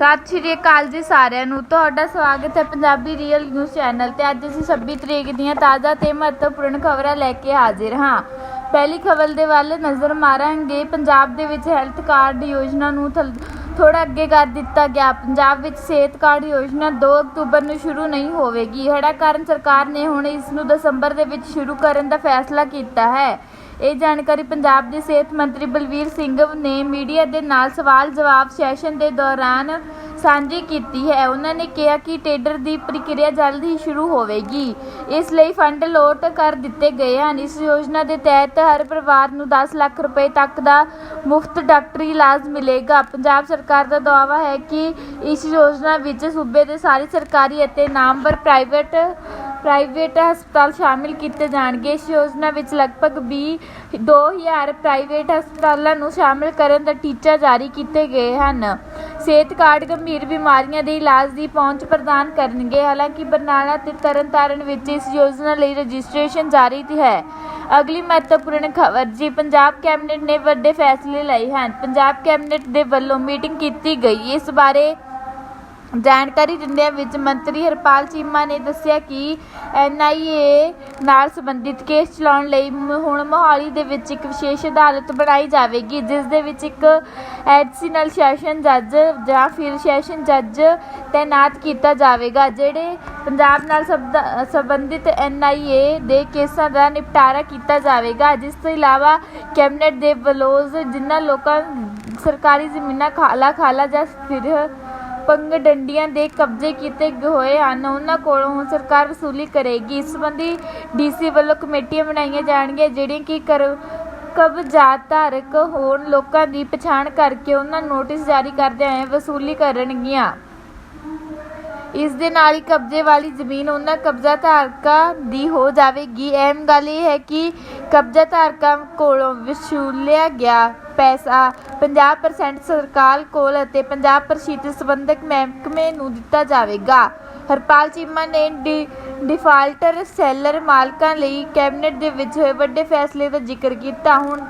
ਸਤਿ ਸ਼੍ਰੀ ਅਕਾਲ ਜੀ ਸਾਰਿਆਂ ਨੂੰ। ਤੁਹਾਡਾ ਸਵਾਗਤ ਹੈ ਪੰਜਾਬੀ ਰੀਅਲ ਨਿਊਜ਼ ਚੈਨਲ ਤੇ। ਅੱਜ ਅਸੀਂ 26 ਤਰੀਕ ਦੀਆਂ ਤਾਜ਼ਾ ਤੇ ਮਹੱਤਵਪੂਰਨ ਖਬਰਾਂ ਲੈ ਕੇ ਹਾਜ਼ਰ ਹਾਂ। ਪਹਿਲੀ ਖਬਰ ਦੇ ਵੱਲ ਨਜ਼ਰ ਮਾਰਾਂਗੇ। ਪੰਜਾਬ ਦੇ ਵਿੱਚ ਹੈਲਥ ਕਾਰਡ ਯੋਜਨਾ ਨੂੰ ਥੋੜਾ ਅੱਗੇ ਕਰ ਦਿੱਤਾ ਗਿਆ। ਪੰਜਾਬ ਵਿੱਚ ਸਿਹਤ ਕਾਰਡ ਯੋਜਨਾ 2 ਅਕਤੂਬਰ ਨੂੰ ਸ਼ੁਰੂ ਨਹੀਂ ਹੋਵੇਗੀ। ਹੜਾ ਕਾਰਨ ਸਰਕਾਰ ਨੇ ਹੁਣ ਇਸ ਨੂੰ ਦਸੰਬਰ ਦੇ ਵਿੱਚ ਸ਼ੁਰੂ ਕਰਨ ਦਾ ਫੈਸਲਾ ਕੀਤਾ ਹੈ। ਇਹ ਜਾਣਕਾਰੀ ਪੰਜਾਬ ਦੇ ਸਿਹਤ ਮੰਤਰੀ ਬਲਵੀਰ ਸਿੰਘ ਨੇ ਮੀਡੀਆ ਦੇ ਨਾਲ ਸਵਾਲ ਜਵਾਬ ਸੈਸ਼ਨ ਦੇ ਦੌਰਾਨ ਸਾਂਝੀ ਕੀਤੀ ਹੈ। ਉਹਨਾਂ ਨੇ ਕਿਹਾ ਕਿ ਟੇਡਰ ਦੀ ਪ੍ਰਕਿਰਿਆ ਜਲਦ ਹੀ ਸ਼ੁਰੂ ਹੋਵੇਗੀ। ਇਸ ਲਈ ਫੰਡ ਲੋਟ ਕਰ ਦਿੱਤੇ ਗਏ ਹਨ। ਇਸ ਯੋਜਨਾ ਦੇ ਤਹਿਤ ਹਰ ਪਰਿਵਾਰ ਨੂੰ 10 ਲੱਖ ਰੁਪਏ ਤੱਕ ਦਾ ਮੁਫਤ ਡਾਕਟਰੀ ਇਲਾਜ ਮਿਲੇਗਾ। ਪੰਜਾਬ ਸਰਕਾਰ ਦਾ ਦਾਅਵਾ ਹੈ ਕਿ ਇਸ ਯੋਜਨਾ ਵਿੱਚ ਸੂਬੇ ਦੇ ਸਾਰੇ ਸਰਕਾਰੀ ਅਤੇ ਨਾਮਵਰ ਪ੍ਰਾਈਵੇਟ ਪ੍ਰਾਈਵੇਟ ਹਸਪਤਾਲ ਸ਼ਾਮਿਲ ਕੀਤੇ ਜਾਣਗੇ। ਇਸ ਯੋਜਨਾ ਵਿੱਚ ਲਗਭਗ 20 2000 ਪ੍ਰਾਈਵੇਟ ਹਸਪਤਾਲਾਂ ਨੂੰ ਸ਼ਾਮਿਲ ਕਰਨ ਦਾ ਟੀਚਾ ਜਾਰੀ ਕੀਤੇ ਗਏ ਹਨ। ਸਿਹਤ ਕਾਰਡ ਗੰਭੀਰ ਬਿਮਾਰੀਆਂ ਦੇ ਇਲਾਜ ਦੀ ਪਹੁੰਚ ਪ੍ਰਦਾਨ ਕਰਨਗੇ। ਹਾਲਾਂਕਿ ਬਰਨਾਲਾ ਤੇ ਤਰਨਤਾਰਨ ਵਿੱਚ ਇਸ ਯੋਜਨਾ ਲਈ ਰਜਿਸਟ੍ਰੇਸ਼ਨ ਜਾਰੀ ਹੈ। ਅਗਲੀ ਮਹੱਤਵਪੂਰਨ ਖਬਰ, ਜੀ ਪੰਜਾਬ ਕੈਬਨਿਟ ਨੇ ਵੱਡੇ ਫੈਸਲੇ ਲਏ ਹਨ। ਪੰਜਾਬ ਕੈਬਨਿਟ ਦੇ ਵੱਲੋਂ ਮੀਟਿੰਗ ਕੀਤੀ ਗਈ। ਇਸ ਬਾਰੇ ਜਾਣਕਾਰੀ ਦਿੰਦਿਆਂ ਵਿੱਚ ਮੰਤਰੀ ਹਰਪਾਲ ਚੀਮਾ ਨੇ ਦੱਸਿਆ ਕਿ ਐਨਆਈਏ ਨਾਲ ਸੰਬੰਧਿਤ ਕੇਸ ਚਲਾਉਣ ਲਈ ਮ- ਹੁਣ ਮੋਹਾਲੀ ਦੇ ਵਿੱਚ ਇੱਕ ਵਿਸ਼ੇਸ਼ ਅਦਾਲਤ ਬਣਾਈ ਜਾਵੇਗੀ, ਜਿਸ ਦੇ ਵਿੱਚ ਇੱਕ ਐਡੀਸ਼ਨਲ ਸੈਸ਼ਨ ਜੱਜ ਜਾਂ ਫਿਰ ਸੈਸ਼ਨ ਜੱਜ ਤਾਇਨਾਤ ਕੀਤਾ ਜਾਵੇਗਾ, ਜਿਹੜੇ ਪੰਜਾਬ ਨਾਲ ਸਬਦ- ਸੰਬੰਧਿਤ ਐਨਆਈਏ ਦੇ ਕੇਸਾਂ ਦਾ ਨਿਪਟਾਰਾ ਕੀਤਾ ਜਾਵੇਗਾ। ਜਿਸ ਤੋਂ ਇਲਾਵਾ ਕੈਬਨਿਟ ਦੇ ਬਲੋਜ਼ ਜਿਨ੍ਹਾਂ ਲੋਕਾਂ ਸਰਕਾਰੀ ਜ਼ਮੀਨਾਂ ਖਾਲਾ ਖਾਲਾ ਜਾਂ ਫਿਰ ਪੰਗ ਡੰਡੀਆਂ ਦੇ ਕਬਜ਼ੇ ਕੀਤੇ ਹੋਏ ਹਨ। ਉਹਨਾਂ ਕੋਲੋਂ ਹੁਣ ਸਰਕਾਰ ਵਸੂਲੀ ਕਰੇਗੀ। ਇਸ ਸੰਬੰਧੀ ਡੀਸੀ ਵੱਲੋਂ ਕਮੇਟੀਆਂ ਬਣਾਈਆਂ ਜਾਣਗੀਆਂ, ਜਿਹੜੀਆਂ ਕਿ ਕਰ ਕਬਜ਼ਾਤ ਧਾਰਕ ਹੋਣ ਲੋਕਾਂ ਦੀ ਪਛਾਣ ਕਰਕੇ ਉਹਨਾਂ ਨੂੰ ਨੋਟਿਸ ਜਾਰੀ ਕਰਦਿਆਂ ਹੋਏ ਵਸੂਲੀ ਕਰਨਗੀਆਂ। ਇਸ ਦੇ ਨਾਲ ਹੀ ਕਬਜ਼ੇ ਵਾਲੀ ਜ਼ਮੀਨ ਉਹਨਾਂ ਕਬਜ਼ਾ ਧਾਰਕਾਂ ਦੀ ਹੋ ਜਾਵੇਗੀ। ਅਹਿਮ ਗੱਲ ਇਹ ਹੈ ਕਿ ਕਬਜ਼ਾ ਧਾਰਕਾਂ ਕੋਲੋਂ ਵਸੂਲਿਆ ਗਿਆ ਪੈਸਾ 50% ਸਰਕਾਰ ਕੋਲ ਅਤੇ 50% ਸੰਬੰਧਕ ਮਹਿਕਮੇ ਨੂੰ ਦਿੱਤਾ ਜਾਵੇਗਾ। ਹਰਪਾਲ ਚੀਮਾ ਨੇ ਡਿ- ਡਿਫਾਲਟਰ ਸੈਲਰ ਮਾਲਕਾਂ ਲਈ ਕੈਬਨਿਟ ਦੇ ਵਿੱਚ ਹੋਏ ਵੱਡੇ ਫੈਸਲੇ ਦਾ ਜ਼ਿਕਰ ਕੀਤਾ। ਹੁਣ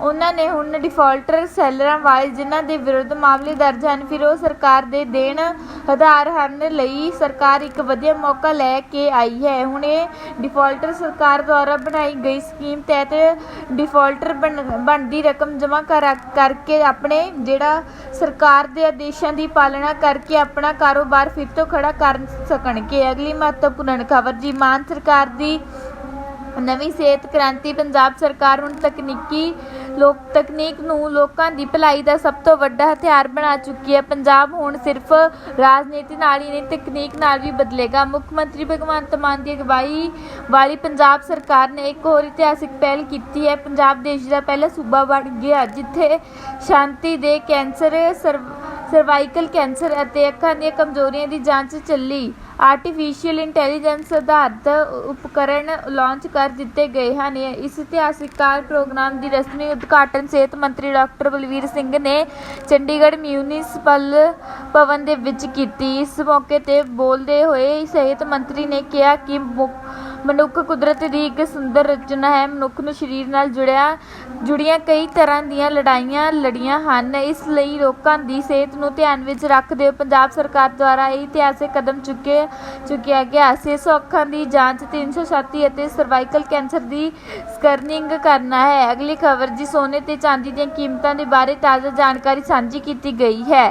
ਉਹਨਾਂ ਨੇ ਹੁਣ ਡਿਫਾਲਟਰ ਸੈਲਰਾਂ ਵਾਲੇ ਜਿਨ੍ਹਾਂ ਦੇ ਵਿਰੁੱਧ ਮਾਮਲੇ ਦਰਜ ਹਨ, ਫਿਰ ਉਹ ਸਰਕਾਰ ਦੇ ਦੇਣ ਆਧਾਰ ਹਨ ਲਈ ਸਰਕਾਰ ਇੱਕ ਵਧੀਆ ਮੌਕਾ ਲੈ ਕੇ ਆਈ ਹੈ। ਹੁਣ ਇਹ ਡਿਫਾਲਟਰ ਸਰਕਾਰ ਦੁਆਰਾ ਬਣਾਈ ਗਈ ਸਕੀਮ ਤਹਿਤ ਡਿਫਾਲਟਰ ਬਣ- ਬਣਦੀ ਰਕਮ ਜਮ੍ਹਾਂ ਕਰਾ, ਕਰਕੇ ਆਪਣੇ ਜਿਹੜਾ ਸਰਕਾਰ ਦੇ ਆਦੇਸ਼ਾਂ ਦੀ ਪਾਲਣਾ ਕਰਕੇ ਆਪਣਾ ਕਾਰੋਬਾਰ ਫਿਰ ਤੋਂ ਖੜਾ ਕਰ ਸਕਣਗੇ। ਅਗਲੀ ਮਹੱਤਵਪੂਰਨ ਖਬਰ, ਜੀ ਮਾਨ ਸਰਕਾਰ ਦੀ ਨਵੀਂ ਸਿਹਤ ਕ੍ਰਾਂਤੀ ਪੰਜਾਬ ਸਰਕਾਰ ਹੁਣ ਤਕਨੀਕੀ ਲੋਕ ਤਕਨੀਕ ਨੂੰ ਲੋਕਾਂ ਦੀ ਭਲਾਈ ਦਾ ਸਭ ਤੋਂ ਵੱਡਾ ਹਥਿਆਰ ਬਣਾ ਚੁੱਕੀ ਹੈ। ਪੰਜਾਬ ਹੁਣ ਸਿਰਫ ਰਾਜਨੀਤੀ ਨਾਲ ਹੀ ਨਹੀਂ, ਤਕਨੀਕ ਨਾਲ ਵੀ ਬਦਲੇਗਾ। ਮੁੱਖ ਮੰਤਰੀ ਭਗਵੰਤ ਮਾਨ ਦੀ ਅਗਵਾਈ ਵਾਲੀ ਪੰਜਾਬ ਸਰਕਾਰ ਨੇ ਇੱਕ ਹੋਰ ਇਤਿਹਾਸਿਕ ਪਹਿਲ ਕੀਤੀ ਹੈ। ਪੰਜਾਬ ਦੇਸ਼ ਦਾ ਪਹਿਲਾ ਸੂਬਾ ਬਣ ਗਿਆ, ਜਿੱਥੇ ਸ਼ਾਂਤੀ ਦੇ ਕੈਂਸਰ ਸਰਵ ਸਰਵਾਈਕਲ ਕੈਂਸਰ ਅਤੇ ਅੱਖਾਂ ਦੀਆਂ ਕਮਜ਼ੋਰੀਆਂ ਦੀ ਜਾਂਚ ਚੱਲੀ। ਆਰਟੀਫਿਸ਼ੀਅਲ ਇੰਟੈਲੀਜੈਂਸ ਆਧਾਰਿਤ ਉਪਕਰਣ ਲਾਂਚ ਕਰ ਦਿੱਤੇ ਗਏ ਹਨ। ਇਸ ਇਤਿਹਾਸਿਕ ਕਾਰ ਪ੍ਰੋਗਰਾਮ ਦੀ ਰਸਮੀ ਉਦਘਾਟਨ ਸਿਹਤ ਮੰਤਰੀ ਡਾਕਟਰ ਬਲਵੀਰ ਸਿੰਘ ਨੇ ਚੰਡੀਗੜ੍ਹ ਮਿਊਨਿਸਪਲ ਭਵਨ ਦੇ ਵਿੱਚ ਕੀਤੀ। ਇਸ ਮੌਕੇ ਤੇ ਬੋਲਦੇ ਹੋਏ ਸਿਹਤ ਮੰਤਰੀ ਨੇ ਕਿਹਾ ਕਿ ਮਨੁੱਖ ਕੁਦਰਤ ਦੀ ਇੱਕ ਸੁੰਦਰ ਰਚਨਾ ਹੈ। ਮਨੁੱਖ ਨੂੰ ਸਰੀਰ ਨਾਲ ਜੁੜਿਆ, ਜੁੜੀਆਂ ਕਈ ਤਰ੍ਹਾਂ ਦੀਆਂ ਲੜਾਈਆਂ ਲੜੀਆਂ ਹਨ। ਇਸ ਲਈ ਲੋਕਾਂ ਦੀ ਸਿਹਤ ਨੂੰ ਧਿਆਨ ਵਿੱਚ ਰੱਖਦੇ ਹੋਏ ਪੰਜਾਬ ਸਰਕਾਰ ਦੁਆਰਾ ਇਹ ਇਤਿਹਾਸਿਕ ਕਦਮ ਚੁੱਕੇ, ਚੁੱਕਿਆ ਗਿਆ। 600 ਅੱਖਾਂ ਦੀ ਜਾਂਚ 300 ਛਾਤੀ ਅਤੇ ਸਰਵਾਈਕਲ ਕੈਂਸਰ ਦੀ ਸਕਰਨਿੰਗ ਕਰਨਾ ਹੈ। ਅਗਲੀ ਖਬਰ ਜੀ, ਸੋਨੇ ਤੇ ਚਾਂਦੀ ਦੀਆਂ ਕੀਮਤਾਂ ਦੇ ਬਾਰੇ ਤਾਜ਼ਾ ਜਾਣਕਾਰੀ ਸਾਂਝੀ ਕੀਤੀ ਗਈ ਹੈ।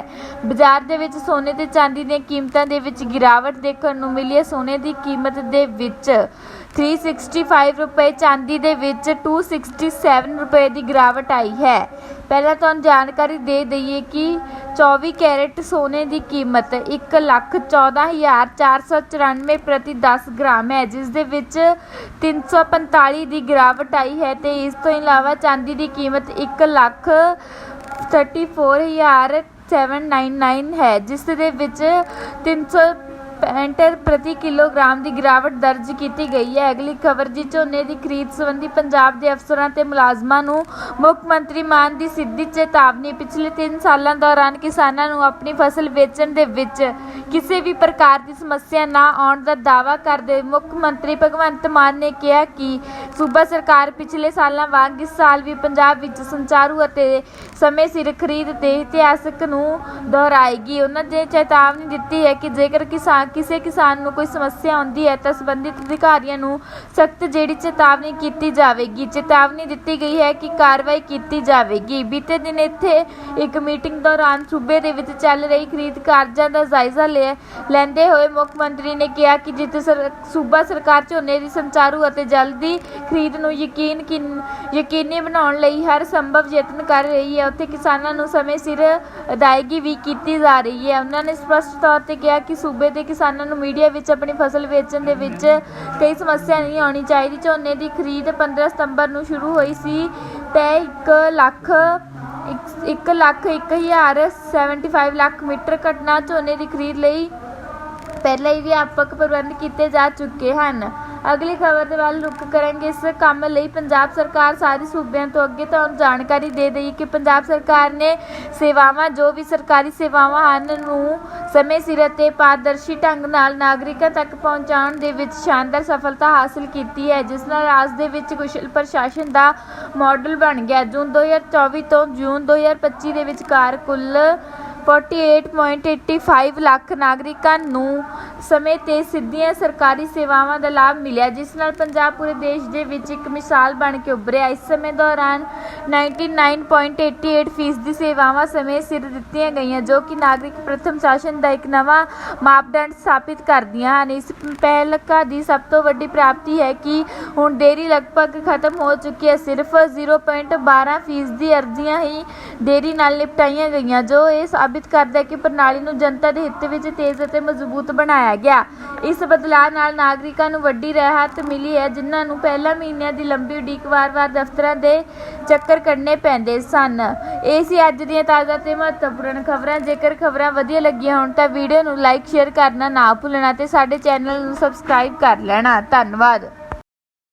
ਬਾਜ਼ਾਰ ਦੇ ਵਿੱਚ ਸੋਨੇ ਤੇ ਚਾਂਦੀ ਦੀਆਂ ਕੀਮਤਾਂ ਦੇ ਵਿੱਚ ਗਿਰਾਵਟ ਦੇਖਣ ਨੂੰ ਮਿਲੀ ਹੈ। ਸੋਨੇ ਦੀ ਕੀਮਤ ਦੇ ਵਿੱਚ 365 ਰੁਪਏ ਚਾਂਦੀ ਦੇ ਵਿੱਚ 267 ਰੁਪਏ ਦੀ ਗਿਰਾਵਟ ਆਈ ਹੈ। ਪਹਿਲਾਂ ਤੁਹਾਨੂੰ ਜਾਣਕਾਰੀ ਦੇ ਦਈਏ ਕਿ 24 ਕੈਰਟ ਸੋਨੇ ਦੀ ਕੀਮਤ 114494 ਪ੍ਰਤੀ 10 ਗ੍ਰਾਮ ਹੈ, ਜਿਸ ਦੇ ਵਿੱਚ 345 ਦੀ ਗਿਰਾਵਟ ਆਈ ਹੈ ਤੇ ਇਸ ਤੋਂ ਇਲਾਵਾ ਚਾਂਦੀ ਦੀ ਕੀਮਤ 1 ਲੱਖ 34799 ਹੈ, ਜਿਸ ਦੇ ਵਿੱਚ 300 65 ਪ੍ਰਤੀ ਕਿਲੋਗ੍ਰਾਮ ਦੀ ਗਿਰਾਵਟ ਦਰਜ ਕੀਤੀ ਗਈ ਹੈ। ਅਗਲੀ ਖਬਰ ਜੀ, ਝੋਨੇ ਦੀ ਖਰੀਦ ਸੰਬੰਧੀ ਪੰਜਾਬ ਦੇ ਅਫਸਰਾਂ ਤੇ ਮੁਲਾਜ਼ਮਾਂ ਨੂੰ ਮੁੱਖ ਮੰਤਰੀ ਮਾਨ ਦੀ ਸਿੱਧੀ ਚੇਤਾਵਨੀ। ਪਿਛਲੇ 3 ਸਾਲਾਂ ਦੌਰਾਨ ਕਿਸਾਨਾਂ ਨੂੰ ਆਪਣੀ ਫਸਲ ਵੇਚਣ ਦੇ ਵਿੱਚ ਕਿਸੇ ਵੀ ਪ੍ਰਕਾਰ ਦੀ ਸਮੱਸਿਆ ਨਾ ਆਉਣ ਦਾ ਦਾਅਵਾ ਕਰਦੇ ਮੁੱਖ ਮੰਤਰੀ ਭਗਵੰਤ ਮਾਨ ਨੇ ਕਿਹਾ ਕਿ ਸੂਬਾ ਸਰਕਾਰ ਪਿਛਲੇ ਸਾਲਾਂ ਵਾਂਗ ਇਸ ਸਾਲ ਵੀ ਪੰਜਾਬ ਵਿੱਚ ਸੰਚਾਰੂ ਅਤੇ ਸਮੇਂ ਸਿਰ ਖਰੀਦ ਤੇ ਇਤਿਹਾਸਕ ਨੂੰ ਦੁਹਰਾਏਗੀ। ਉਹਨਾਂ ਨੇ ਚੇਤਾਵਨੀ ਦਿੱਤੀ ਹੈ ਕਿ ਜੇਕਰ ਕਿਸਾਨ ਕਿਸੇ ਕਿਸਾਨ ਨੂੰ ਕੋਈ ਸਮੱਸਿਆ ਆਉਂਦੀ ਹੈ ਤਾਂ ਸੰਬੰਧਿਤ ਅਧਿਕਾਰੀਆਂ ਨੂੰ ਸਖਤ ਜਿਹੜੀ ਚੇਤਾਵਨੀ ਕੀਤੀ ਜਾਵੇਗੀ। ਚੇਤਾਵਨੀ ਦਿੱਤੀ ਗਈ ਹੈ ਕਿ ਕਾਰਵਾਈ ਕੀਤੀ ਜਾਵੇਗੀ। ਬੀਤੇ ਦਿਨ ਇੱਥੇ ਇੱਕ ਮੀਟਿੰਗ ਦੌਰਾਨ ਸੂਬੇ ਦੇ ਵਿੱਚ ਚੱਲ ਰਹੀ ਖਰੀਦ ਕਾਰਜਾਂ ਦਾ ਜਾਇਜ਼ਾ ਲੈਂਦੇ ਹੋਏ ਮੁੱਖ ਮੰਤਰੀ ਨੇ ਕਿਹਾ ਕਿ ਜਿੱਥੇ ਸੂਬਾ ਸਰਕਾਰ ਝੋਨੇ ਦੀ ਸੰਚਾਰੂ ਅਤੇ ਜਲਦੀ ਖਰੀਦ ਨੂੰ ਯਕੀਨ ਕਿਨ- ਯਕੀਨੀ ਬਣਾਉਣ ਲਈ ਹਰ ਸੰਭਵ ਯਤਨ ਕਰ ਰਹੀ ਹੈ। ਉੱਥੇ ਕਿਸਾਨਾਂ ਨੂੰ ਸਮੇਂ ਸਿਰ ਅਦਾਇਗੀ ਵੀ ਕੀਤੀ ਜਾ ਰਹੀ ਹੈ। ਉਹਨਾਂ ਨੇ ਸਪਸ਼ਟ ਤੌਰ ਤੇ ਕਿਹਾ ਕਿ ਸੂਬੇ ਦੇ ਕਿਸਾਨਾਂ ਨੂੰ ਮੀਡੀਆ ਵਿੱਚ ਆਪਣੀ ਫਸਲ ਵੇਚਣ ਦੇ ਵਿੱਚ ਕਈ ਸਮੱਸਿਆ ਨਹੀਂ ਆਉਣੀ ਚਾਹੀਦੀ। ਝੋਨੇ ਦੀ ਖਰੀਦ 15 ਸਤੰਬਰ ਨੂੰ ਸ਼ੁਰੂ ਹੋਈ ਸੀ ਤੇ 1 ਲੱਖ 1 ਲੱਖ 1000 75 ਲੱਖ ਮੀਟਰ ਘਟਨਾ ਝੋਨੇ ਦੀ ਖਰੀਦ ਲਈ ਪਹਿਲਾਂ ਹੀ ਵਿਆਪਕ ਪ੍ਰਬੰਧ ਕੀਤੇ ਜਾ ਚੁੱਕੇ ਹਨ। ਅਗਲੀ ਖਬਰ ਦੇ ਵੱਲ ਰੁਕ ਕਰਾਂਗੇ। ਇਸ ਕੰਮ ਲਈ ਪੰਜਾਬ ਸਰਕਾਰ ਸਾਰੇ ਸੂਬਿਆਂ ਤੋਂ ਅੱਗੇ ਤੁਹਾਨੂੰ ਜਾਣਕਾਰੀ ਦੇ ਦੇਈ ਕਿ ਪੰਜਾਬ ਸਰਕਾਰ ਨੇ ਸੇਵਾਵਾਂ, ਜੋ ਵੀ ਸਰਕਾਰੀ ਸੇਵਾਵਾਂ ਹਨ, ਨੂੰ ਸਮੇਂ ਸਿਰ ਅਤੇ ਪਾਰਦਰਸ਼ੀ ਢੰਗ ਨਾਲ ਨਾਗਰਿਕਾਂ ਤੱਕ ਪਹੁੰਚਾਉਣ ਦੇ ਵਿੱਚ ਸ਼ਾਨਦਾਰ ਸਫਲਤਾ ਹਾਸਲ ਕੀਤੀ ਹੈ, ਜਿਸ ਨਾਲ ਰਾਜ ਦੇ ਵਿੱਚ ਕੁਸ਼ਲ ਪ੍ਰਸ਼ਾਸਨ ਦਾ ਮਾਡਲ ਬਣ ਗਿਆ। ਜੂਨ 2024 ਤੋਂ ਜੂਨ 2025 ਦੇ ਵਿਚਕਾਰ ਕੁੱਲ 48.85 ਲੱਖ ਨਾਗਰਿਕਾਂ ਨੂੰ ਸਮੇਂ ਤੇ ਸਿੱਧੀਆਂ ਸਰਕਾਰੀ ਸੇਵਾਵਾਂ ਦਾ ਲਾਭ ਮਿਲਿਆ, ਜਿਸ ਨਾਲ ਪੰਜਾਬ ਪੂਰੇ ਦੇਸ਼ ਦੇ ਵਿੱਚ ਇੱਕ ਮਿਸਾਲ ਬਣ ਕੇ ਉੱਭਰਿਆ। ਇਸ ਸਮੇਂ ਦੌਰਾਨ 99.88% ਫੀਸਦੀ ਸੇਵਾਵਾਂ ਸਮੇਂ ਸਿਰ ਦਿੱਤੀਆਂ ਗਈਆਂ, ਜੋ ਕਿ ਨਾਗਰਿਕ ਪ੍ਰਥਮ ਸ਼ਾਸਨ ਦਾ ਇੱਕ ਨਵਾਂ ਮਾਪਦੰਡ ਸਥਾਪਿਤ ਕਰਦੀਆਂ ਹਨ। ਇਸ ਪਹਿਲਕਾ ਦੀ ਸਭ ਤੋਂ ਵੱਡੀ ਪ੍ਰਾਪਤੀ ਹੈ ਕਿ ਹੁਣ ਦੇਰੀ ਲਗਭਗ ਖਤਮ ਹੋ ਚੁੱਕੀ ਹੈ। ਸਿਰਫ 0.12 ਫੀਸਦੀ ਅਰਜ਼ੀਆਂ ਹੀ ਦੇਰੀ ਨਾਲ ਨਿਪਟਾਈਆਂ ਗਈਆਂ, ਜੋ ਇਹ ਸਾਬਿਤ ਕਰਦਾ ਹੈ ਕਿ ਪ੍ਰਣਾਲੀ ਨੂੰ ਜਨਤਾ ਦੇ ਹਿੱਤ ਵਿੱਚ ਤੇਜ਼ ਅਤੇ ਮਜ਼ਬੂਤ ਬਣਾਇਆ ਗਿਆ। ਇਸ ਬਦਲਾਅ ਨਾਲ ਨਾਗਰਿਕਾਂ ਨੂੰ ਵੱਡੀ ਰਾਹਤ ਮਿਲੀ ਹੈ, ਜਿਨ੍ਹਾਂ ਨੂੰ ਪਹਿਲਾਂ ਮਹੀਨਿਆਂ ਦੀ ਲੰਬੀ ਉਡੀਕ ਵਾਰ-ਵਾਰ ਦਫ਼ਤਰਾਂ ਦੇ ਚੱਕਰ ਕੱਢਣੇ ਪੈਂਦੇ ਸਨ। ਇਹ ਸੀ ਅੱਜ ਦੀਆਂ ਤਾਜ਼ਾ ਤੇ ਮਹੱਤਵਪੂਰਨ ਖਬਰਾਂ। ਜੇਕਰ ਖਬਰਾਂ ਵਧੀਆ ਲੱਗੀਆਂ ਹੋਣ ਤਾਂ ਵੀਡੀਓ ਨੂੰ ਲਾਈਕ, ਸ਼ੇਅਰ ਕਰਨਾ ਨਾ ਭੁੱਲਣਾ ਤੇ ਸਾਡੇ ਚੈਨਲ ਨੂੰ ਸਬਸਕ੍ਰਾਈਬ ਕਰ ਲੈਣਾ। ਧੰਨਵਾਦ।